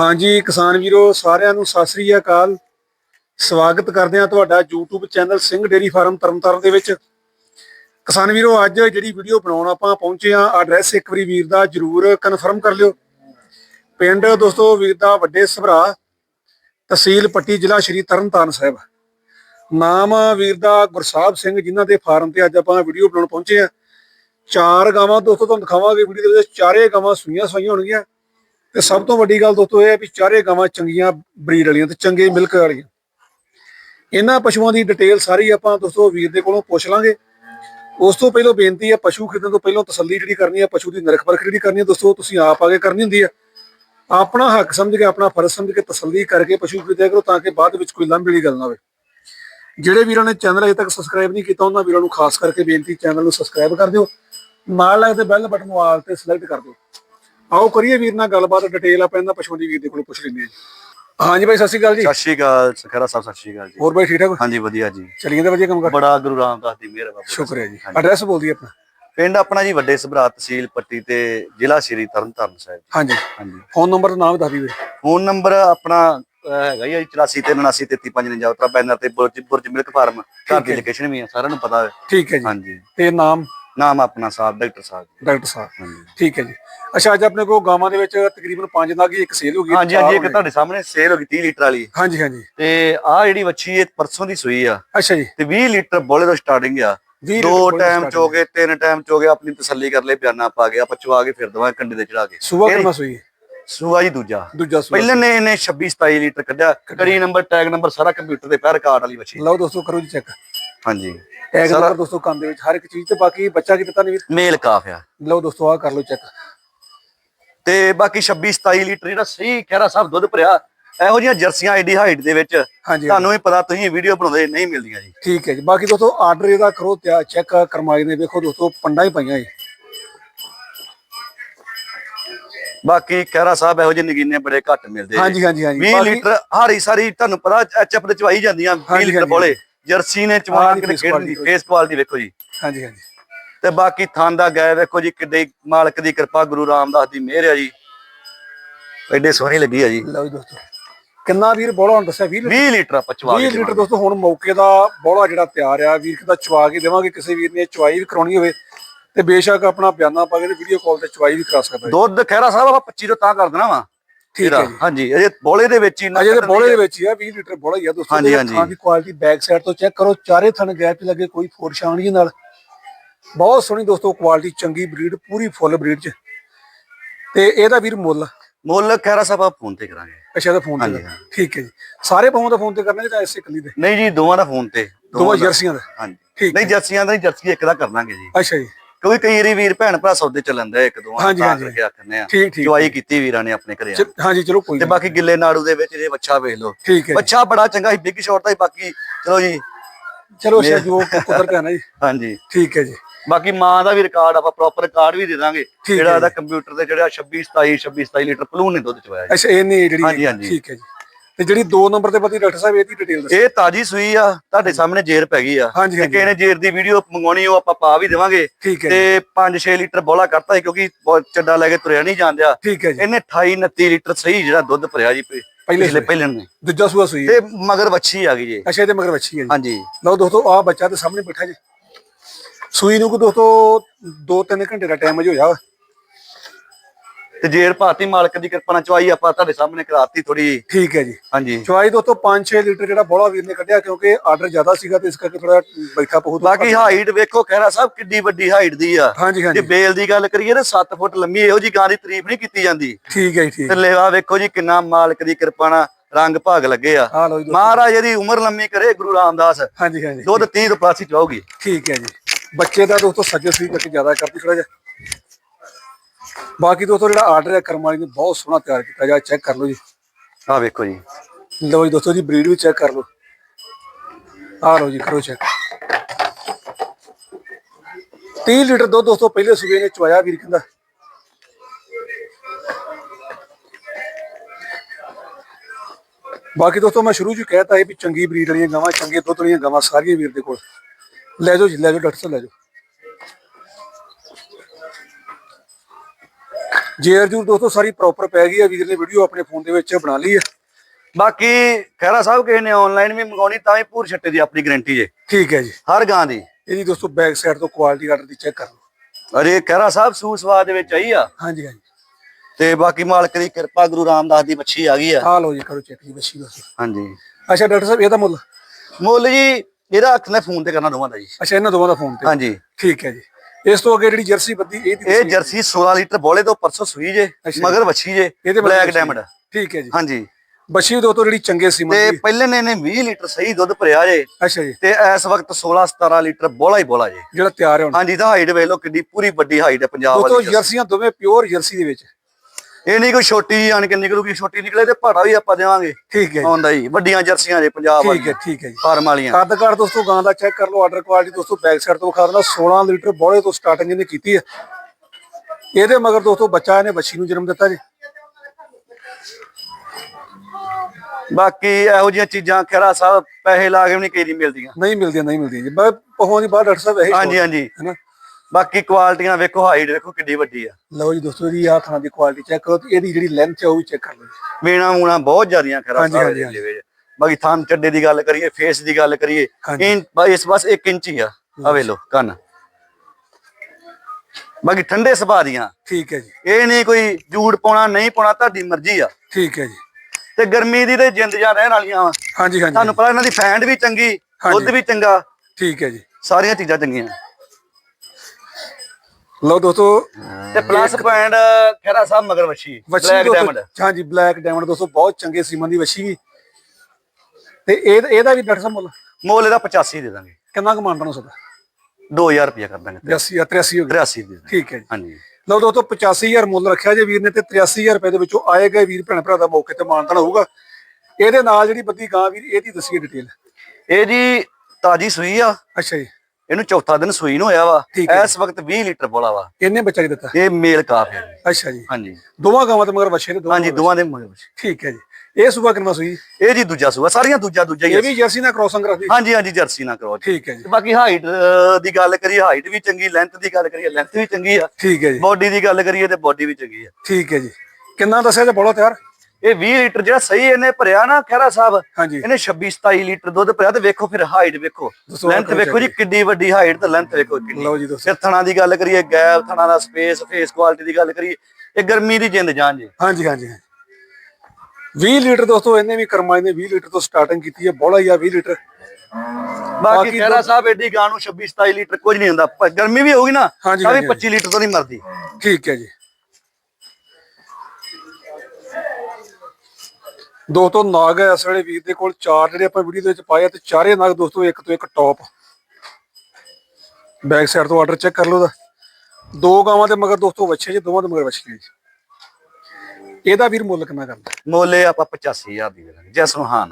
ਹਾਂਜੀ, ਕਿਸਾਨ ਵੀਰੋ, ਸਾਰਿਆਂ ਨੂੰ ਸਤਿ ਸ੍ਰੀ ਅਕਾਲ। ਸਵਾਗਤ ਕਰਦੇ ਹਾਂ ਤੁਹਾਡਾ YouTube channel Singh dairy farm Tarn Taran ਦੇ ਵਿੱਚ। ਕਿਸਾਨ ਵੀਰੋ, ਅੱਜ ਜਿਹੜੀ ਵੀਡੀਓ ਬਣਾਉਣ ਆਪਾਂ ਪਹੁੰਚੇ ਆ ਐਡਰੈਸ ਇੱਕ ਵਾਰੀ ਵੀਰ ਦਾ ਜਰੂਰ ਕਨਫਰਮ ਕਰ ਲਿਓ। ਪਿੰਡ ਦੋਸਤੋ, ਵੀਰ ਦਾ ਵੱਡੇ ਸਭਰਾ, ਤਹਿਸੀਲ ਪੱਟੀ ਜ਼ਿਲ੍ਹਾ ਸ਼੍ਰੀ ਤਰਨਤਾਰਨ ਸਾਹਿਬ। ਨਾਮ ਵੀਰ ਦਾ ਗੁਰਸਾਹਿਬ ਸਿੰਘ, ਜਿਨ੍ਹਾਂ ਦੇ ਫਾਰਮ ਤੇ ਅੱਜ ਆਪਾਂ ਵੀਡੀਓ ਬਣਾਉਣ ਪਹੁੰਚੇ ਆ ਚਾਰ ਗਾਵਾਂ, ਦੋਸਤੋ ਤੁਹਾਨੂੰ ਦਿਖਾਵਾਂਗੇ, ਵੀਡੀਓ ਦੇ ਵਿੱਚ ਚਾਰੇ ਗਾਵਾਂ ਸੂਈਆਂ ਸਵਾਈਆਂ ਹੋਣਗੀਆਂ। ਤੇ ਸਭ ਤੋਂ ਵੱਡੀ ਗੱਲ ਦੋਸਤੋ ਇਹ ਹੈ ਵੀ ਚਾਰੇ ਗਾਵਾਂ ਚੰਗੀਆਂ ਬਰੀਡ ਵਾਲੀਆਂ ਤੇ ਚੰਗੇ ਮਿਲਕ ਵਾਲੀਆਂ। ਇਹਨਾਂ ਪਸ਼ੂਆਂ ਦੀ ਡਿਟੇਲ ਸਾਰੀ ਆਪਾਂ ਦੋਸਤੋ ਵੀਰ ਦੇ ਕੋਲੋਂ ਪੁੱਛ ਲਾਂਗੇ। ਉਸ ਤੋਂ ਪਹਿਲਾਂ ਬੇਨਤੀ ਹੈ, ਪਸ਼ੂ ਖਰੀਦਣ ਤੋਂ ਪਹਿਲਾਂ ਤਸੱਲੀ ਜਿਹੜੀ ਕਰਨੀ ਹੈ, ਪਸ਼ੂ ਦੀ ਨਿਰਖ ਪਰਖ ਜਿਹੜੀ ਕਰਨੀ ਹੈ, ਦੋਸਤੋ ਤੁਸੀਂ ਆਪ ਆਗੇ ਕਰਨੀ ਹੁੰਦੀ ਹੈ। ਆਪਣਾ ਹੱਕ ਸਮਝ ਕੇ, ਆਪਣਾ ਫਰਜ਼ ਸਮਝ ਕੇ ਤਸੱਲੀ ਕਰਕੇ ਪਸ਼ੂ ਖਰੀਦਿਆ ਕਰੋ ਤਾਂ ਕਿ ਬਾਅਦ ਵਿੱਚ ਕੋਈ ਲੰਬੀ ਵਾਲੀ ਗੱਲ ਨਾ ਹੋਵੇ। ਜਿਹੜੇ ਵੀਰਾਂ ਨੇ ਚੈਨਲ ਅਜੇ ਤੱਕ ਸਬਸਕ੍ਰਾਈਬ ਨਹੀਂ ਕੀਤਾ, ਉਹਨਾਂ ਵੀਰਾਂ ਨੂੰ ਖਾਸ ਕਰਕੇ ਬੇਨਤੀ ਚੈਨਲ ਨੂੰ ਸਬਸਕ੍ਰਾਈਬ ਕਰ ਦਿਓ। ਨਾਲ ਲੱਗਦੇ ਬੈਲ ਬਟਨ ਨੂੰ ਆਲ ਤੇ ਸਿਲੈਕਟ ਕਰ ਦਿਓ। ਆਓ ਕਰੀਏ ਵੀਰ ਨਾਲ ਗੱਲਬਾਤ ਡਿਟੇਲ ਆਪਾਂ ਇਹਨਾਂ ਪਸ਼ੂਆਂ ਦੀ ਵੀਰ ਦੇ ਕੋਲੋਂ ਪੁੱਛ ਲੈਂਦੇ ਹਾਂ ਹਾਂਜੀ ਬਾਈ ਸਤਿ ਸ਼੍ਰੀ ਅਕਾਲ ਜੀ। ਸਤਿ ਸ਼੍ਰੀ ਅਕਾਲ ਸਖਰਾ ਸਾਹਿਬ ਸਤਿ ਸ਼੍ਰੀ ਅਕਾਲ ਜੀ। ਹੋਰ ਬਾਈ ਠੀਕ ਠਾਕ? ਹਾਂਜੀ ਵਧੀਆ ਜੀ। ਚਲੀਏ ਤਾਂ ਵਧੀਆ ਕੰਮ ਕਰ। ਬੜਾ ਗੁਰੂ ਰਾਮਦਾਸ ਦੀ ਮਿਹਰ ਬਾਬਾ ਸ਼ੁਕਰ ਹੈ ਜੀ। ਐਡਰੈਸ ਬੋਲ ਦਈਏ ਆਪਣਾ। ਪਿੰਡ ਆਪਣਾ ਜੀ ਵੱਡੇ ਸਭਰਾ ਤਹਿਸੀਲ ਪੱਟੀ ਤੇ ਜ਼ਿਲ੍ਹਾ ਸ਼੍ਰੀ ਤਰਨਤਾਰਨ ਸਾਹਿਬ ਹਾਂਜੀ। ਹਾਂਜੀ। ਫੋਨ ਨੰਬਰ ਦਾ ਨਾਮ ਦੱਸ ਦਿਓ ਫੋਨ ਨੰਬਰ ਆਪਣਾ ਹੈਗਾ ਹੀ 8437933559 ਉਤਰਾ ਬੈਨਰ ਤੇ ਬੁਰਜ ਬੁਰਜ ਮਿਲਕ ਫਾਰਮ ਘਰ ਦੀ ਲੋਕੇਸ਼ਨ ਵੀ ਹੈ ਸਾਰਿਆਂ ਨੂੰ ਪਤਾ ਹੈ ਠੀਕ ਹੈ ਜੀ। ਹਾਂਜੀ। ਤੇ ਨਾਮ? ਨਾਮ ਆਪਣਾ ਸਾਹਿਬ ਡਾਕਟਰ ਸਾਹਿਬ ਡਾਕਟਰ ਸਾਹਿਬ। ਹਾਂਜੀ। ਠੀਕ ਹੈ ਜੀ। ਅੱਛਾ ਅੱਜ ਆਪਣੇ ਕੋਲ ਗਾਵਾਂ ਦੇ ਵਿੱਚ ਤਕਰੀਬਨ 5 ਨਾਗ ਹੀ ਇੱਕ ਸੇਲ ਹੋ ਗਈ ਹਾਂਜੀ ਹਾਂਜੀ ਇੱਕ ਤੁਹਾਡੇ ਸਾਹਮਣੇ ਸੇਲ ਹੋ ਗਈ 30 ਲੀਟਰ ਵਾਲੀ। ਹਾਂਜੀ ਹਾਂਜੀ। ਤੇ ਆਹ ਜਿਹੜੀ ਵੱਛੀ ਇਹ ਪਰਸੋਂ ਦੀ ਸੂਈ ਆ। ਅੱਛਾ ਜੀ। ਤੇ 20 ਲੀਟਰ ਬੋਲੇ ਤੋਂ ਸਟਾਰਟਿੰਗ ਆ। 20 ਦੋ ਲੀਟਰ ਟਾਈਮ ਚੋਗੇ ਤਿੰਨ ਟਾਈਮ ਚੋਗੇ ਆਪਣੀ ਤਸੱਲੀ ਕਰ ਲੈ ਬਿਆਨਾ ਪਾ ਕੇ ਆਪਾਂ ਚਵਾ ਕੇ ਫਿਰ ਦਵਾਂਗੇ ਕੰਡੇ ਤੇ ਚੜਾ ਕੇ। ਸੂਆ ਕਿੰਨਾ ਸੂਈ? ਸੂਆ ਜੀ ਦੂਜਾ। ਦੂਜਾ ਸੂਆ ਪਹਿਲੇ ਨੇ ਇਹਨੇ 26 27 ਲੀਟਰ ਕੱਢਿਆ ਕੜੀ ਨੰਬਰ ਟੈਗ ਨੰਬਰ ਸਾਰਾ ਕੰਪਿਊਟਰ ਤੇ ਪੈਰ ਕਾਰਡ ਵਾਲੀ ਬੱਚੀ ਲਓ ਦੋਸਤੋ ਕਰੋ ਜੀ ਚੈੱਕ ਹਾਂਜੀ। ਟੈਗ ਨੰਬਰ ਦੋਸਤੋ ਕੰਮ ਦੇ ਵਿੱਚ ਹਰ ਇੱਕ ਚੀਜ਼ ਤੇ ਬਾਕੀ ਬੱਚਾ ਕੀ ਦਿੱਤਾ ਨਹੀਂ ਮੇਲ ਕਾਫ ਆ। ਲਓ ਦੋਸਤੋ ਆਹ ਕਰ ਲਓ ਚੈੱਕ ਤੇ ਬਾਕੀ 26 27 ਲੀਟਰ ਜਿਹੜਾ ਸਹੀ ਖਹਿਰਾ ਸਾਹਿਬ ਦੁੱਧ ਭਰਿਆ ਇਹੋ ਜਿਹੀਆਂ ਜਰਸੀਆਂ ਐਡੀ ਹਾਈਟ ਦੇ ਵਿੱਚ ਤੁਹਾਨੂੰ ਵੀ ਪਤਾ ਤੁਸੀਂ ਵੀਡੀਓ ਬਣਾਉਂਦੇ ਨਹੀਂ ਮਿਲਦੀਆਂ ਜੀ। ਠੀਕ ਹੈ ਜੀ। ਬਾਕੀ ਦੋਸਤੋ ਆਰਡਰ ਇਹਦਾ ਕਰੋ ਤੇ ਚੈੱਕ ਕਰਮਾਈ ਨੇ। ਵੇਖੋ ਦੋਸਤੋ ਪੰਡਾ ਹੀ ਪਈਆਂ ਜੀ ਬਾਕੀ ਖਹਿਰਾ ਸਾਹਿਬ ਇਹੋ ਜਿਹੇ ਨਗੀਨੇ ਬੜੇ ਘੱਟ ਮਿਲਦੇ। ਹਾਂਜੀ ਹਾਂਜੀ ਹਾਂਜੀ। 20 ਬਾਕੀ- ਲੀਟਰ ਹਾਰੀ ਸਾਰੀ ਤੁਹਾਨੂੰ ਪਤਾ ਐਚਐਫ ਦੇ ਚਵਾਈ ਜਾਂਦੀਆਂ 20 ਹਾਂਜੀ, ਲੀਟਰ। ਬੋਲੇ। ਜਰਸੀ ਨੇ ਆਹ ਚਵਾਈ ਦੀ ਕੇ face ਖੇਡਦੀ quality ਫੇਸ ਕੁਆਲਿਟੀ ਵੇਖੋ ਜੀ। ਹਾਂਜੀ ਹਾਂਜੀ। ਤੇ ਬਾਕੀ ਥਾਂ ਦਾ ਗਏ ਵੇਖੋ ਜੀ ਕਿੱਡੇ ਮਾਲਕ ਦੀ ਕਿਰਪਾ ਗੁਰੂ ਰਾਮਦਾਸ ਦੀ ਮਿਹਰ ਹੈ ਜੀ। ਐਡੇ ਸੋਹਣੀ ਲੱਗੀ ਹੈ ਜੀ। ਲਓ ਜੀ ਦੋਸਤੋ ਕਿੰਨਾ ਵੀਰ ਬੋਲਾ ਹੁਣ ਦੱਸਿਆ 20 ਲੀਟਰ। 20 ਲੀਟਰ ਆਪਾਂ ਚਵਾ 20 ਕੇ ਲੀਟਰ ਦੋਸਤੋ ਹੁਣ ਮੌਕੇ ਦਾ ਬੋਲਾ ਜਿਹੜਾ ਤਿਆਰ ਆ ਵੀਰ ਕਿਦਾ ਚਵਾ ਕੇ ਦੇਵਾਂਗੇ ਕਿਸੇ ਵੀਰ ਨੇ ਚਵਾਈ ਵੀ ਕਰਾਉਣੀ ਹੋਵੇ ਤੇ ਬੇਸ਼ੱਕ ਆਪਣਾ ਬਿਆਨਾ ਪਾ ਕੇ ਤੇ ਵੀਡੀਓ ਕਾਲ ਤੇ ਚਵਾਈ ਵੀ ਕਰਾ ਸਕਦਾ। ਦੁੱਧ ਖੈਰਾ ਸਾਹਿਬ ਆਪਾਂ 25 ਤੋਂ ਤਾਂ ਕਰ ਦੇਣਾ ਵਾ। ਠੀਕ ਹੈ ਹਾਂਜੀ ਅਜੇ ਬੋਲੇ ਦੇ ਵਿੱਚ ਹੀ ਅਜੇ ਤੇ ਬੋਲੇ ਦੀ ਵਿੱਚ ਹੀ ਆ 20 ਲੀਟਰ ਬੋਲਾ ਹੀ ਆ ਦੋਸਤੋ ਹਾਂਜੀ, ਤੇ ਹਾਂਜੀ। ਥਾਂ ਦੀ ਕੁਆਲਿਟੀ ਬੈਕ ਸਾਈਡ ਤੋਂ ਚੈੱਕ ਕਰੋ ਚਾਰੇ ਥਣ ਗੈਪ 'ਚ ਲੱਗੇ ਕੋਈ ਫੋਰ ਨਾਲ। ਬਹੁਤ ਸੋਹਣੀ ਦੋਸਤੋ ਕੁਆਲਿਟੀ ਚੰਗੀ ਬਰੀਡ ਪੂਰੀ ਫੁੱਲ ਬਰੀਡ 'ਚ। ਤੇ ਇਹਦਾ ਵੀਰ ਮੁੱਲ? ਮੁੱਲ ਖੈਰਾ ਸਾਹਿਬ ਆਪਾਂ ਫੋਨ ਤੇ ਕਰਾਂਗੇ। ਅੱਛਾ ਇਹਦਾ ਫੋਨ ਤੇ। ਠੀਕ ਹੈ ਜੀ। ਸਾਰੇ ਪਾਉਂ ਦਾ ਫੋਨ ਤੇ ਕਰਨਾ ਜਾਂ ਇਸੇ ਕੱਲੀ ਦੇ? ਨਹੀਂ ਜੀ ਦੋਵਾਂ ਦਾ ਫੋਨ ਤੇ। ਦੋਵਾਂ। ਜਰਸੀਆਂ ਦਾ। ਹਾਂਜੀ। ਠੀਕ ਨਹੀਂ ਜਰਸੀਆਂ ਦਾ ਨਹੀਂ ਜਰਸੀ ਇੱਕ ਦਾ ਕਰ ਦਾਂਗੇ ਜੀ। ਅੱਛਾ ਜੀ। ਕਿਉਂਕਿ ਕਈ ਵਾਰੀ ਵੀਰ ਭੈਣ ਭਰਾ ਸੌਦੇ ਚੱਲਣ ਦੇ ਇੱਕ ਦੋਵਾਂ ਹਾਂਜੀ, ਹਾਂਜੀ। ਕਰਕੇ ਆਖਨੇ ਆ ਠੀਕ ਠੀਕ ਜਵਾਈ ਕੀਤੀ ਵੀਰਾਂ ਨੇ ਆਪਣੇ ਘਰੇ ਆ। ਚ- ਹਾਂਜੀ ਚਲੋ ਕੋਈ ਤੇ ਬਾਕੀ ਗਿੱਲੇ ਨਾੜੂ ਦੇ ਵਿੱਚ ਇਹ ਬੱਚਾ ਵੇਖ ਲਓ ਠੀਕ ਹੈ ਜੀ। ਬੱਚਾ ਬੜਾ ਚੰਗਾ ਸੀ ਬਿਗ ਸ਼ਾਟ ਦਾ ਹੀ ਬਾਕੀ ਚਲੋ ਜੀ ਚਲੋ ਅੱਛਾ ਜੋ ਕੁਦਰਤ ਹੈ ਨਾ ਜੀ ਹਾਂਜੀ ਠੀਕ ਹੈ ਜੀ ਬਾਕੀ ਮਾਂ ਦਾ ਵੀ ਰਿਕਾਰਡ ਆਪਾਂ ਪ੍ਰੋਪਰ ਰਿਕਾਰਡ ਵੀ ਦੇ ਦਾਂਗੇ ਹੈ ਜਿਹੜਾ। ਇਹਦਾ ਕੰਪਿਊਟਰ ਤੇ ਜਿਹੜਾ 26 27 26 27 ਲੀਟਰ ਪਲੂਨ ਨੇ ਦੁੱਧ ਚਵਾਇਆ ਜੀ। ਅੱਛਾ ਇਹ ਨਹੀਂ ਜਿਹੜੀ ਹਾਂਜੀ, ਹਾਂਜੀ। ਠੀਕ ਹੈ ਜੀ ਤੇ ਜਿਹੜੀ 2 ਨੰਬਰ ਤੇ ਪਤੀ ਡਾਕਟਰ ਸਾਹਿਬ ਇਹਦੀ ਡਿਟੇਲ ਦੱਸੋ? ਇਹ ਤਾਜੀ ਸੂਈ ਆ ਤੁਹਾਡੇ ਸਾਹਮਣੇ ਜੇਰ ਪੈ ਗਈ ਆ। ਹਾਂਜੀ, ਤੇ ਹਾਂਜੀ। ਕਿਸੇ ਨੇ ਜੇਰ ਦੀ ਵੀਡੀਓ ਮੰਗਵਾਉਣੀ ਉਹ ਆਪਾਂ ਪਾ ਵੀ ਦੇਵਾਂਗੇ। ਠੀਕ ਹੈ ਤੇ 5-6 ਲੀਟਰ ਬੋਲਾ ਕਰਤਾ ਸੀ ਕਿਉਂਕਿ ਬਹੁਤ ਚੱਡਾ ਲੈ ਕੇ ਤੁਰਿਆ ਨਹੀਂ ਜਾਂਦਿਆ ਠੀਕ ਹੈ ਜੀ। ਇਹਨੇ 28 29 ਲੀਟਰ ਸਹੀ ਜਿਹੜਾ ਦੁੱਧ ਭਰਿਆ ਜੀ ਪ- ਪਹਿਲੇ ਪਿਛਲੇ। ਪਹਿਲੇ ਨੇ ਦੂਜਾ ਸੂਆ ਸੂਈ ਹੈ। ਤੇ ਮਗਰ ਵੱਛੀ ਆ ਗਈ ਜੀ। ਅੱਛਾ ਇਹਦੇ ਮਗਰ ਬੱਚੀ ਹੈ ਜੀ। ਹਾਂਜੀ। ਲਓ ਦੋਸਤੋ ਆ ਬੱਚਾ ਤੇ ਸਾਹਮਣੇ ਬੈਠਾ ਜੀ। ਸੂਈ ਨੂੰ ਕੋ ਦੋਸਤੋ 2-3 ਘੰਟੇ ਦਾ ਟਾਈਮ ਅਜੇ ਹੋਇਆ ਵਾ। ਤੇ ਜੇਰ ਭਾਤੀ ਮਾਲਕ ਦੀ ਕਿਰਪਾ ਨਾਲ ਚਵਾਈ ਆਪਾਂ ਤੁਹਾਡੇ ਸਾਹਮਣੇ ਕਰਾਤੀ ਥੋੜੀ ਠੀਕ ਹੈ ਜੀ। ਹਾਂਜੀ। ਚਵਾਈ ਦੋਸਤੋ 5-6 ਲੀਟਰ ਜਿਹੜਾ ਬੋਲਾ ਵੀਰ ਨੇ ਕੱਢਿਆ ਕਿਉਂਕਿ ਆਰਡਰ ਜ਼ਿਆਦਾ ਸੀਗਾ ਤੇ ਇਸ ਕਰਕੇ ਥੋੜਾ ਬੈਠਾ ਬਹੁਤ ਬਾਕੀ ਹਾਈਟ ਵੇਖੋ ਖਹਿਰਾ ਸਾਹਿਬ ਕਿੱਡੀ ਵੱਡੀ ਹਾਈਟ ਦੀ ਆ। ਹਾਂਜੀ ਜੇ ਹਾਂਜੀ ਬੇਲ ਦੀ ਗੱਲ ਕਰੀਏ ਤਾਂ 7 ਫੁੱਟ ਲੰਮੀ ਇਹੋ ਜੀ ਗਾਂ ਦੀ ਤਾਰੀਫ ਨਹੀਂ ਕੀਤੀ ਜਾਂਦੀ। ਠੀਕ ਹੈ ਜੀ ਠੀਕ। ਤੇ ਲੇਵਾ ਵੇਖੋ ਜੀ ਕਿੰਨਾ ਮਾਲਕ ਦੀ ਕਿਰਪਾ ਨਾਲ ਰੰਗ ਭਾਗ ਲੱਗੇ ਆ। ਜੀ। ਮਹਾਰਾਜ ਦੀ ਉਮਰ ਲੰਮੀ ਕਰੇ ਗੁਰੂ ਰਾਮਦਾਸ। ਹਾਂਜੀ ਹਾਂਜੀ। ਦੁੱਧ 30 ਤੋਂ ਪਲਾਸੀ ਚਵਾਉਗੀ ਠੀਕ ਹੈ ਜੀ। ਬੱਚੇ ਦਾ ਦੋਸਤੋ ਸੱਜੇ ਸਰੀਰ ਤੱਕ ਜ਼ਿਆਦਾ ਕਰਦੀ ਥੋੜਾ ਜਿਹਾ ਬਾਕੀ ਦੋਸਤੋ ਜਿਹੜਾ ਆਰਡਰ ਹੈ ਕਰਮ ਵਾਲੀ ਨੇ ਬਹੁਤ ਸੋਹਣਾ ਤਿਆਰ ਕੀਤਾ ਜਾ ਚੈੱਕ ਕਰ ਲਓ ਜੀ। ਆ ਵੇਖੋ ਜੀ। ਲਓ ਜੀ ਦੋਸਤੋ ਜੀ ਬਰੀਡ ਵੀ ਚੈੱਕ ਕਰ ਲਓ। ਆ ਲਓ ਜੀ ਕਰੋ ਚੈੱਕ 30 ਲੀਟਰ ਦੁੱਧ ਦੋਸਤੋ ਪਹਿਲੇ ਸੂਬੇ ਨੇ ਚਵਾਇਆ ਵੀਰ ਕਹਿੰਦਾ। ਬਾਕੀ ਦੋਸਤੋ ਮੈਂ ਸ਼ੁਰੂ ਚ ਕਹਿਤਾ ਸੀ ਵੀ ਚੰਗੀ ਬਰੀਡ ਵਾਲੀਆਂ ਗਾਵਾਂ ਚੰਗੇ ਦੁੱਧ ਵਾਲੀਆਂ ਗਾਵਾਂ ਸਾਰੀਆਂ ਵੀਰ ਦੇ ਕੋਲ। ਲੈ ਜਾਓ ਜੀ ਲੈ ਜਾਓ ਡਾਕਟਰ ਸਾਹਿਬ ਲੈ ਜਾਓ। ਜੇਰ ਜੂਰ ਦੋਸਤੋ ਸਾਰੀ ਪ੍ਰੋਪਰ ਪੈ ਗਈ ਆ ਵੀਰ ਨੇ ਵੀਡੀਓ ਆਪਣੇ ਫੋਨ ਦੇ ਵਿੱਚ ਬਣਾ ਲਈ ਆ ਬਾਕੀ ਖਹਿਰਾ ਸਾਹਿਬ ਕਿਸੇ ਨੇ ਆਨਲਾਈਨ ਵੀ ਮੰਗਾਉਣੀ ਤਾਂ ਵੀ ਪੂਰ ਛੱਟੇ ਦੀ ਆਪਣੀ ਗਾਰੰਟੀ ਜੇ। ਠੀਕ ਹੈ ਜੀ। ਹਰ ਗਾਂ ਦੀ। ਇਹਦੀ ਦੋਸਤੋ ਬੈਕ ਸਾਈਡ ਤੋਂ ਕੁਆਲਿਟੀ ਆਰਡਰ ਦੀ ਚੈੱਕ ਕਰ ਲਓ। ਅਰੇ ਖਹਿਰਾ ਸਾਹਿਬ ਸੂ ਸਵਾਦ ਦੇ ਵਿੱਚ ਆਈ ਆ। ਹਾਂਜੀ ਹਾਂਜੀ। ਤੇ ਬਾਕੀ ਮਾਲਕ ਦੀ ਕਿਰਪਾ ਗੁਰੂ ਰਾਮਦਾਸ ਦੀ ਬੱਚੀ ਆ ਗਈ ਆ। ਆ ਲਓ ਜੀ ਕਰੋ ਚੈੱਕ ਜੀ ਬੱਚੀ ਦੋਸਤੋ। ਹਾਂਜੀ। ਅੱਛਾ ਡਾਕਟਰ ਸਾਹਿਬ ਇਹਦਾ ਮੁੱਲ? ਮੁੱਲ ਜੀ ਇਹਦਾ ਹੱਥ ਨੇ ਫੋਨ ਤੇ ਕਰਨਾ ਦੋਵਾਂ ਦਾ ਜੀ। ਅੱਛਾ ਇਹਨਾਂ ਦੋਵਾਂ ਦਾ ਫੋਨ ਤੇ? ਹਾਂਜੀ। ਠੀਕ ਹੈ ਜੀ। ਇਸ ਤੋਂ ਅੱਗੇ ਜਿਹੜੀ ਜਰਸੀ ਬੱਦੀ ਇਹਦੀ ਇਹ ਜਰਸੀ 16 ਲੀਟਰ ਬੋਲੇ ਤੋਂ ਪਰਸੋਂ ਸੂਈ ਜੇ। ਮਗਰ ਵੱਛੀ ਜੇ ਇਹਦੇ ਬਲੈਕ ਡਾਇਮੰਡ। ਠੀਕ ਹੈ ਜੀ। ਹਾਂਜੀ। ਬੱਚੀ ਦੋਸਤੋ ਜਿਹੜੀ ਚੰਗੇ ਸੀਮਨ ਤੇ ਦੀ। ਪਹਿਲੇ ਨੇ ਇਹਨੇ 20 ਲੀਟਰ ਸਹੀ ਦੁੱਧ ਭਰਿਆ ਜੇ। ਅੱਛਾ ਜੀ। ਤੇ ਇਸ ਵਕਤ 16 17 ਲੀਟਰ ਬੋਲਾ ਹੀ ਬੋਲਾ ਜੇ। ਜਿਹੜਾ ਤਿਆਰ ਹੈ ਹੁਣ। ਹਾਂਜੀ ਤਾਂ ਹਾਈਟ ਵੇਖ ਲਓ ਕਿੰਨੀ ਪੂਰੀ ਵੱਡੀ ਹਾਈਟ ਹੈ ਪੰਜਾਬ ਵਾਲੀ ਜਰਸੀ। ਜਰਸੀਆਂ ਦੋਵੇਂ ਪਿਓਰ ਜਰਸੀ ਦੇ ਵਿੱਚ। ਇਹ ਨਹੀਂ ਕੋਈ ਛੋਟੀ ਆਣ ਕੇ ਨਿਕਲੂਗੀ ਛੋਟੀ ਨਿਕਲੇ ਤੇ ਭਾੜਾ ਵੀ ਆਪਾਂ ਦੇਵਾਂਗੇ। ਠੀਕ ਹੈ ਜੀ। ਆਉਂਦਾ ਜੀ ਵੱਡੀਆਂ ਜਰਸੀਆਂ ਜੇ ਪੰਜਾਬ ਠੀਕ ਹੈ ਵਾਲੀਆਂ ਠੀਕ ਹੈ ਜੀ। ਫਾਰਮ ਵਾਲੀਆਂ। ਕੱਦ ਕਾਰ ਦੋਸਤੋ ਗਾਂ ਦਾ ਚੈੱਕ ਕਰ ਲਓ ਆਰਡਰ ਕੁਆਲਿਟੀ ਦੋਸਤੋ ਬੈਕ ਸਾਈਡ ਤੋਂ ਵਿਖਾ ਦਿੰਦਾ 16 ਲੀਟਰ ਬੋਲੇ ਤੋਂ ਸਟਾਰਟਿੰਗ ਇਹਨੇ ਕੀਤੀ ਹੈ। ਇਹਦੇ ਮਗਰ ਦੋਸਤੋ ਬੱਚਾ ਇਹਨੇ ਬੱਚੀ ਨੂੰ ਜਨਮ ਦਿੱਤਾ ਜੀ। ਬਾਕੀ ਇਹੋ ਜਿਹੀਆਂ ਚੀਜ਼ਾਂ ਖੈਰਾ ਸਾਹਿਬ ਪੈਸੇ ਲਾ ਕੇ ਵੀ ਨਹੀਂ ਕਈ ਮਿਲਦੀਆਂ। ਨਹੀਂ ਮਿਲਦੀਆਂ ਨਹੀਂ ਮਿਲਦੀਆਂ ਜੀ। ਬਸ ਪਹੁੰਚ ਦੀ ਬਾਅਦ ਡਾਕਟਰ ਸਾਹਿਬ ਇਹੀ ਹਾਂਜੀ ਹਾਂਜੀ। ਹੈ ਨਾ? ਬਾਕੀ ਕੁਆਲਿਟੀਆਂ ਵੇਖੋ ਹਾਈਟ ਵੇਖੋ ਕਿੱਡੀ ਵੱਡੀ ਆ। ਲਓ ਜੀ ਦੋਸਤੋ ਇਹਦੀ ਆਹ ਥਾਂ ਦੀ ਕੁਆਲਿਟੀ ਚੈੱਕ ਕਰੋ ਤੇ ਇਹਦੀ ਜਿਹੜੀ ਲੈਂਥ ਹੈ ਉਹ ਵੀ ਚੈੱਕ ਕਰ ਲਓ ਜੀ। ਵੇਣਾ ਮੂਣਾ ਬਹੁਤ ਜ਼ਿਆਦੀਆਂ ਖੈਰਾ ਹਾਂਜੀ, ਸਾਹਿਬ ਹਾਂਜੀ, ਦੇ ਵਿੱਚ। ਬਾਕੀ ਥਾਂ ਚੱਡੇ ਦੀ ਗੱਲ ਕਰੀਏ ਫੇਸ ਦੀ ਗੱਲ ਕਰੀਏ ਇਸ ਬਸ 1 ਇੰਚ ਹੀ ਆ। ਆ ਵੇ ਲੋ ਕੰਨ। ਬਾਕੀ ਠੰਡੇ ਸੁਭਾਅ ਦੀਆਂ। ਠੀਕ ਹੈ ਜੀ। ਇਹ ਨਹੀਂ ਕੋਈ ਜੂੜ ਪਾਉਣਾ ਨਹੀਂ ਪਾਉਣਾ ਤੁਹਾਡੀ ਮਰਜ਼ੀ ਆ। ਠੀਕ ਹੈ ਜੀ। ਤੇ ਗਰਮੀ ਦੀ ਤੇ ਜਿੰਦ ਜਾਂ ਰਹਿਣ ਵਾਲੀਆਂ ਹਾਂਜੀ ਹਾਂਜੀ। ਤੁਹਾਨੂੰ ਪਤਾ ਇਹਨਾਂ ਦੀ ਫੈਂਡ ਵੀ ਚੰਗੀ। ਦੁੱਧ ਵੀ ਚੰਗਾ। ਠੀਕ ਹੈ ਜੀ। ਸਾਰੀਆਂ ਚੀਜ਼ਾਂ ਚੰਗੀਆਂ। ਲਓ ਦੋਸਤੋ ਤੇ ਪਲੱਸ ਪੁਆਇੰਟ ਖੈਰਾ ਸਾਹਿਬ ਮਗਰ ਵੱਛੀ ਬਲੈਕ ਡਾਇਮੰਡ ਹਾਂਜੀ ਬਲੈਕ ਡਾਇਮੰਡ ਦੋਸਤੋ ਬਹੁਤ ਚੰਗੇ ਸੀਮਨ ਦੀ ਵੱਛੀ ਵੀ। ਤੇ ਇਹ ਇਹਦਾ ਵੀ ਡਾਕਟਰ ਸਾਹਿਬ ਮੁੱਲ? ਮੁੱਲ ਇਹਦਾ 85 ਦੇ ਦਾਂਗੇ। ਕਿੰਨਾ ਕੁ ਮੰਨਦਾ ਨੂੰ ਸਦਾ 2000 ਰੁਪਏ ਕਰ ਦਾਂਗੇ। 82 ਜਾਂ 83 ਹੋ ਗਿਆ 83 ਦੇ ਦਾਂਗੇ। ਠੀਕ ਹੈ ਜੀ। ਹਾਂਜੀ। ਲਓ ਦੋਸਤੋ 85000 ਮੁੱਲ ਰੱਖਿਆ ਜੇ ਵੀਰ ਨੇ ਤੇ 83000 ਰੁਪਏ ਦੇ ਵਿੱਚੋਂ ਆਏ ਗਏ ਵੀਰ ਭੈਣ ਭਰਾ ਦਾ ਮੌਕੇ ਤੇ ਮਾਨਤਾਨ ਹੋਊਗਾ। ਇਹਦੇ ਨਾਲ ਜਿਹੜੀ ਬੱਦੀ ਗਾਂ ਵੀਰ ਇਹਦੀ ਦੱਸੀਏ ਡਿਟੇਲ ਇਹ ਜੀ ਤਾਜੀ ਸੂਈ ਆ। ਅੱਛਾ ਜੀ। ਇਹਨੂੰ ਚੌਥਾ ਦਿਨ ਸੂਈ ਨੂੰ ਹੋਇਆ ਵਾ। ਠੀਕ ਹੈ। ਇਸ ਵਕਤ 20 ਲੀਟਰ ਬੋਲਾ ਵਾ। ਇਹਨੇ ਬੱਚਾ ਕੀ ਦਿੱਤਾ? ਇਹ ਮੇਲ ਕਾਫ ਹੈ। ਅੱਛਾ ਜੀ। ਹਾਂਜੀ। ਦੋਵਾਂ ਗਾਵਾਂ ਤੇ ਮਗਰ ਬੱਚੇ ਨੇ ਦੋਵਾਂ ਹਾਂਜੀ ਦੋਵਾਂ ਦੇ ਮਗਰ ਵਛੀ। ਠੀਕ ਹੈ ਜੀ। ਇਹ ਸੂਬਾ ਕਿੰਨਾ ਸੂਈ? ਇਹ ਜੀ ਦੂਜਾ ਸੂਆ ਸਾਰੀਆਂ ਦੂਜਾ ਦੂਜਾ ਹੀ ਇਹ ਆ। ਵੀ ਜਰਸੀ ਨਾਲ ਕ੍ਰੋਸਿੰਗ ਰੱਖਦੀ ਹਾਂਜੀ ਹਾਂਜੀ ਜਰਸੀ ਨਾ ਕਰੋ ਠੀਕ ਹੈ ਜੀ। ਬਾਕੀ ਹਾਈਟ ਦੀ ਗੱਲ ਕਰੀਏ ਹਾਈਟ ਵੀ ਚੰਗੀ ਲੈਂਥ ਦੀ ਗੱਲ ਕਰੀਏ ਲੈਂਥ ਵੀ ਚੰਗੀ ਆ। ਠੀਕ ਹੈ ਜੀ। ਬਾਡੀ ਦੀ ਗੱਲ ਕਰੀਏ ਤੇ ਬਾਡੀ ਵੀ ਚੰਗੀ ਆ। ਠੀਕ ਹੈ ਜੀ। ਕਿੰਨਾ ਦੱਸਿਆ ਤੇ ਬੋਲੋ ਤਿਆਰ? ਇਹ 20 ਲੀਟਰ ਜਿਹੜਾ ਸਹੀ ਇਹਨੇ ਭਰਿਆ ਨਾ ਖਹਿਰਾ ਸਾਹਿਬ ਇਹਨੇ 26 27 ਲੀਟਰ ਦੁੱਧ ਭਰਿਆ ਤੇ ਵੇਖੋ ਫਿਰ ਹਾਈਟ ਵੇਖੋ। ਦੱਸੋ ਲੈਂਥ ਵੇਖੋ ਜੀ ਕਿੱਡੀ ਵੱਡੀ ਹਾਈਟ ਤੇ ਲੈਂਥ ਵੇਖੋ ਕਿੰਨੀ ਲਓ ਜੀ ਦੋਸਤੋ। ਫਿਰ ਥਣਾ ਦੀ ਗੱਲ ਕਰੀਏ ਗੈਪ ਥਣਾ ਦਾ ਸਪੇਸ ਫੇਸ ਕੁਆਲਿਟੀ ਦੀ ਗੱਲ ਕਰੀਏ ਇਹ ਗਰਮੀ ਦੀ ਜਿੰਦ ਜਾਨ ਜੀ। ਹਾਂਜੀ ਹਾਂਜੀ ਹਾਂਜੀ। 20 ਲੀਟਰ ਦੋਸਤੋ ਇਹਨੇ ਵੀ ਕਰਮਾਈ ਨੇ 20 ਲੀਟਰ ਤੋਂ ਸਟਾਰਟਿੰਗ ਕੀਤੀ ਹੈ ਬੋਲਾ ਹੀ ਆ 20 ਲੀਟਰ। ਬਾਕੀ ਖਹਿਰਾ ਸਾਹਿਬ ਐਡੀ ਗਾਂ ਨੂੰ 26 27 ਲੀਟਰ ਕੁਝ ਨਹੀਂ ਹੁੰਦਾ ਗਰਮੀ ਵੀ ਹੋਊਗੀ ਨਾ ਤਾਂ ਵੀ ਹਾਂਜੀ, 25 ਲੀਟਰ ਤੋਂ ਨਹੀਂ ਮਰਦੀ। ਠੀਕ ਹੈ ਜੀ। ਦੋਸਤੋ ਨਾਗ ਹੈ ਇਸ ਵੇਲੇ ਵੀਰ ਦੇ ਕੋਲ ਚਾਰ ਜਿਹੜੇ ਆਪਾਂ ਵੀਡੀਓ ਦੇ ਵਿੱਚ ਪਾਏ ਆ ਤੇ ਚਾਰੇ ਨਾਗ ਦੋਸਤੋ ਇੱਕ ਤੋਂ ਇੱਕ ਟੌਪ ਬੈਕ ਸਾਈਡ ਤੋਂ ਆਰਡਰ ਚੈੱਕ ਕਰ ਲਓ ਦਾ ਦੋ ਗਾਵਾਂ ਦੇ ਮਗਰ ਦੋਸਤੋ ਵੱਛੇ ਜੀ ਦੋਵਾਂ ਦੇ ਮਗਰ ਵੱਛੇ ਜੀ। ਇਹਦਾ ਵੀਰ ਮੁੱਲ ਕਿੰਨਾ ਕਰਦਾ ਮੋਲੇ ਆਪਾਂ 85000 ਦੀ ਦੇ ਦਾਂਗੇ। ਜੈਸ ਨੂੰ ਹਾਂ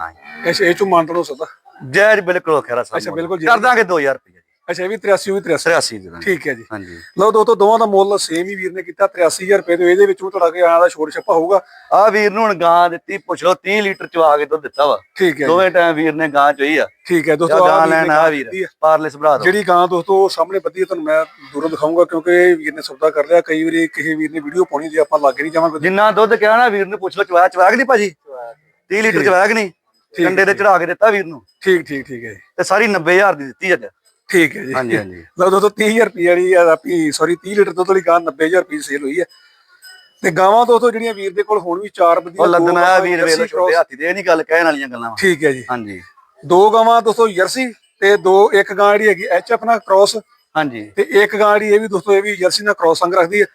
ਇਸ ਇਹ ਚੋਂ ਮੰਨ ਹੋ ਸਕਦਾ ਜੈਜ ਬਿਲਕੁਲ ਖਹਿਰਾ ਸਾਹਿਬ ਅੱਛਾ, ਮੁੱਲ। ਬਿਲਕੁਲ ਜੀ। ਕਰ ਦਾਂਗੇ 2000 ਰੁਪਏ ਜੀ ਅੱਛਾ ਇਹ ਵੀ 83 ਵੀ 83 83 ਦੇ ਦਾਂਗੇ ਠੀਕ ਹੈ ਜੀ। ਹਾਂਜੀ। ਲਓ ਦੋਸਤੋ ਦੋਵਾਂ ਦਾ ਮੁੱਲ ਸੇਮ ਹੀ ਵੀਰ ਨੇ ਕੀਤਾ 83000 ਰੁਪਏ ਦੇ ਇਹਦੇ ਵਿੱਚੋਂ ਤੁਹਾਡਾ ਕਿ ਆਇਆ ਦਾ ਛੋੜ ਛੱਪਾ ਹੋਊਗਾ। ਆ ਵੀਰ ਨੂੰ ਹੁਣ ਗਾਂ ਦਿੱਤੀ ਪੁੱਛ ਲਓ 30 ਲੀਟਰ ਚਵਾ ਕੇ ਦੁੱਧ ਦਿੱਤਾ ਵਾ। ਠੀਕ ਹੈ ਦੋਵੇਂ ਟਾਈਮ ਵੀਰ ਨੇ ਗਾਂ ਚੋਈ ਆ। ਠੀਕ ਹੈ ਦੋਸਤੋ ਗਾਂ ਲੈਣ ਆ ਵੀਰ। ਪਾਰਲੇ ਸਭਰਾ ਦੋ ਜਿਹੜੀ ਗਾਂ ਦੋਸਤੋ ਸਾਹਮਣੇ ਹੈ ਤੁਹਾਨੂੰ ਮੈਂ ਦੂਰੋਂ ਦਿਖਾਊਂਗਾ ਕਿਉਂਕਿ ਵੀਰ ਨੇ ਸੌਦਾ ਕਰ ਲਿਆ। ਕਈ ਵਾਰੀ ਕਿਸੇ ਵੀਰ ਨੇ ਵੀਡੀਓ ਪਾਉਣੀ ਜੇ ਆਪਾਂ ਲਾਗੇ ਨਹੀਂ ਜਾਵਾਂਗੇ ਜਿੰਨਾ ਦੁੱਧ ਕਿਹਾ ਨਾ ਵੀਰ ਨੂੰ ਪੁੱਛ ਲਓ ਚਵਾਇਆ ਚਵਾਇਆ ਕਿ ਨਹੀਂ ਭਾਜੀ? 30 ਲੀਟਰ ਚਵਾਇਆ ਕਿ ਨਹੀਂ? ਕੰਡੇ ਤੇ ਚੜਾ ਕੇ ਦਿੱਤਾ ਵੀਰ ਨੂੰ। ਠੀਕ ਠੀਕ ਠੀਕ ਹੈ ਤੇ ਸਾਰੀ 90000 ਦੀ ਦਿੱਤੀ ਅੱਜ। ਠੀਕ ਹੈ ਜੀ। ਹਾਂਜੀ ਹਾਂਜੀ। ਲਓ ਦੋਸਤੋ 30000 ਰੁਪਏ ਵਾਲੀ ਆ ਆਪਣੀ ਸੌਰੀ 30 ਲੀਟਰ ਦੁੱਧ ਵਾਲੀ ਗਾਂ 90000 ਰੁਪਏ ਸੇਲ ਹੋਈ ਹੈ। ਤੇ ਗਾਵਾਂ ਦੋਸਤੋ ਜਿਹੜੀਆਂ ਵੀਰ ਦੇ ਕੋਲ ਹੁਣ ਵੀ ਚਾਰ ਬੱਦੀਆਂ ਉਹ ਆਇਆ ਗਾਵਾਂ ਵੀਰ ਵੇਲੇ ਛੋਟੇ ਹਾਥੀ ਦੇ ਇਹ ਨਹੀਂ ਗੱਲ ਕਹਿਣ ਵਾਲੀਆਂ ਗੱਲਾਂ ਠੀਕ ਹੈ ਜੀ। ਹਾਂਜੀ। ਦੋ ਗਾਵਾਂ ਦੋਸਤੋ ਜਰਸੀ ਤੇ ਦੋ ਇੱਕ ਗਾਂ ਜਿਹੜੀ ਹੈਗੀ ਐਚਐਫ ਨਾਲ ਕ੍ਰਾਸ ਹਾਂਜੀ। ਤੇ ਇੱਕ ਗਾਂ ਜਿਹੜੀ ਇਹ ਵੀ ਦੋਸਤੋ ਇਹ ਵੀ ਜਰਸੀ ਨਾਲ ਕ੍ਰਾਸ ਸੰਗ ਰੱਖਦੀ ਹੈ।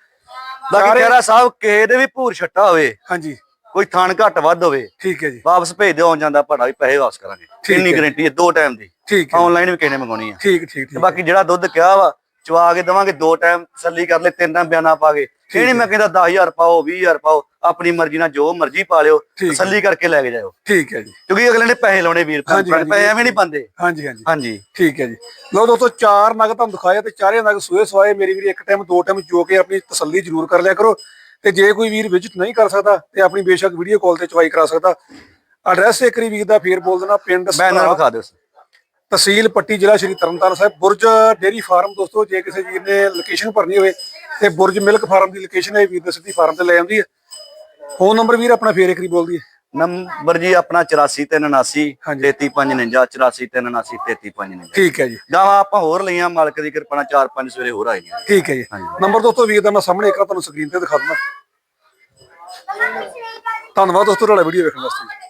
ਬਾਕੀ ਖੈਰਾ ਸਾਹਿਬ ਕਿਸੇ ਦੇ ਵੀ ਭੂਰ ਛੱਟਾ ਹੋਵੇ। ਹਾਂਜੀ। ਕੋਈ ਥਾਨ ਘੱਟ ਵੱਧ ਹੋਵੇ ਠੀਕ ਹੈ ਜੀ। ਵਾਪਸ ਭੇਜ ਦਿਓ ਆਉਣ ਜਾਂਦਾ ਪੜਾ ਵੀ ਪੈਸੇ ਵਾਪਸ ਕਰਾਂਗੇ। ਇੰਨੀ। ਗਾਰੰਟੀ ਹੈ ਦੋ ਟਾਈਮ ਦੀ। ਠੀਕ ਹੈ। ਆਨਲਾਈਨ ਵੀ ਕਿਸੇ ਨੇ ਮੰਗਾਉਣੀ ਆ। ਠੀਕ ਠੀਕ ਠੀਕ। ਬਾਕੀ ਜਿਹੜਾ ਦੁੱਧ ਕਿਹਾ ਵਾ ਚਵਾ ਕੇ ਦਵਾਂਗੇ ਦੋ ਟਾਈਮ ਤਸੱਲੀ ਕਰ ਲੈ ਤਿੰਨ ਟਾਈਮ ਬਿਆਨਾ ਪਾ ਕੇ। ਇਹ ਨਹੀਂ ਮੈਂ ਕਹਿੰਦਾ 10000 ਪਾਓ 20000 ਪਾਓ ਆਪਣੀ ਮਰਜ਼ੀ ਨਾਲ ਜੋ ਮਰਜ਼ੀ ਪਾ ਲਿਓ। ਤਸੱਲੀ ਕਰਕੇ ਲੈ ਕੇ ਜਾਓ ਠੀਕ ਹੈ ਜੀ। ਕਿਉਂਕਿ ਅਗਲੇ ਨੇ ਪੈਸੇ ਲਾਉਣੇ ਵੀਰ ਪੈਸੇ ਐਵੇਂ ਨਹੀਂ ਬੰਦੇ ਹਾਂਜੀ ਹਾਂਜੀ। ਹਾਂਜੀ। ਠੀਕ ਹੈ ਜੀ। ਲਓ ਦੋਸਤੋ ਚਾਰ ਨਗ ਤੁਹਾਨੂੰ ਦਿਖਾਇਆ ਤੇ ਚਾਰੇ ਨਗ ਸੂਏ ਸਵਾਏ। ਮੇਰੀ ਵੀਰ ਇੱਕ ਟਾਈਮ ਦੋ ਟਾਈਮ ਜੋ ਕੇ ਆਪਣੀ ਤਸੱਲੀ ਜ਼ਰੂਰ ਕਰ ਲਿਆ ਕਰੋ। ਤੇ ਜੇ ਕੋਈ ਵੀਰ ਵਿਜ਼ਿਟ ਨਹੀਂ ਕਰ ਸਕਦਾ ਤੇ ਆਪਣੀ ਬੇਸ਼ੱਕ ਵੀਡੀਓ ਕਾਲ ਤੇ ਚਵਾਈ ਕਰਾ ਸਕਦਾ। ਐਡਰੈਸ ਇੱਕ ਵਾਰੀ ਵੀਰ ਦਾ ਫੇਰ ਬੋਲ ਦੇਣਾ ਪਿੰਡ ਬੈਨਰ ਵਿਖਾ ਦਿਓ ਤਹਿਸੀਲ ਪੱਟੀ ਜ਼ਿਲ੍ਹਾ ਸ਼੍ਰੀ ਤਰਨਤਾਰਨ ਸਾਹਿਬ ਬੁਰਜ ਡੇਰੀ ਫਾਰਮ। ਦੋਸਤੋ ਜੇ ਕਿਸੇ ਵੀਰ ਨੇ ਲੋਕੇਸ਼ਨ ਭਰਨੀ ਹੋਵੇ ਤੇ ਬੁਰਜ ਮਿਲਕ ਫਾਰਮ ਦੀ ਲੋਕੇਸ਼ਨ ਹੈ ਵੀਰ ਦੇ ਸਿੱਧੀ ਫਾਰਮ ਤੇ ਲੈ ਆਉਂਦੀ ਹੈ। ਫੋਨ ਨੰਬਰ ਵੀਰ ਆਪਣਾ ਫੇਰ ਇੱਕ ਵਾਰੀ ਬੋਲ ਦਈਏ। ਨੰਬਰ ਜੀ ਆਪਣਾ 84379 ਹਾਂਜੀ। 3359 84379 3359 ਠੀਕ ਹੈ ਜੀ। ਗਾਵਾਂ ਆਪਾਂ ਹੋਰ ਲਈਆਂ ਮਾਲਕ ਦੀ ਕਿਰਪਾ ਨਾਲ ਚਾਰ ਪੰਜ ਸਵੇਰੇ ਹੋਰ ਆਈਆਂ ਠੀਕ ਹੈ ਜੀ। ਨੰਬਰ ਦੋਸਤੋ ਵੀਰ ਦਾ ਮੈਂ ਸਾਹਮਣੇ ਇੱਕ ਤੁਹਾਨੂੰ ਸਕਰੀਨ ਤੇ ਦਿਖਾ ਦਿੰਦਾ। ਧੰਨਵਾਦ ਦੋਸਤੋ ਤੁਹਾਡਾ ਵੀਡੀਓ ਵੇਖਣ ਵਾਸਤੇ।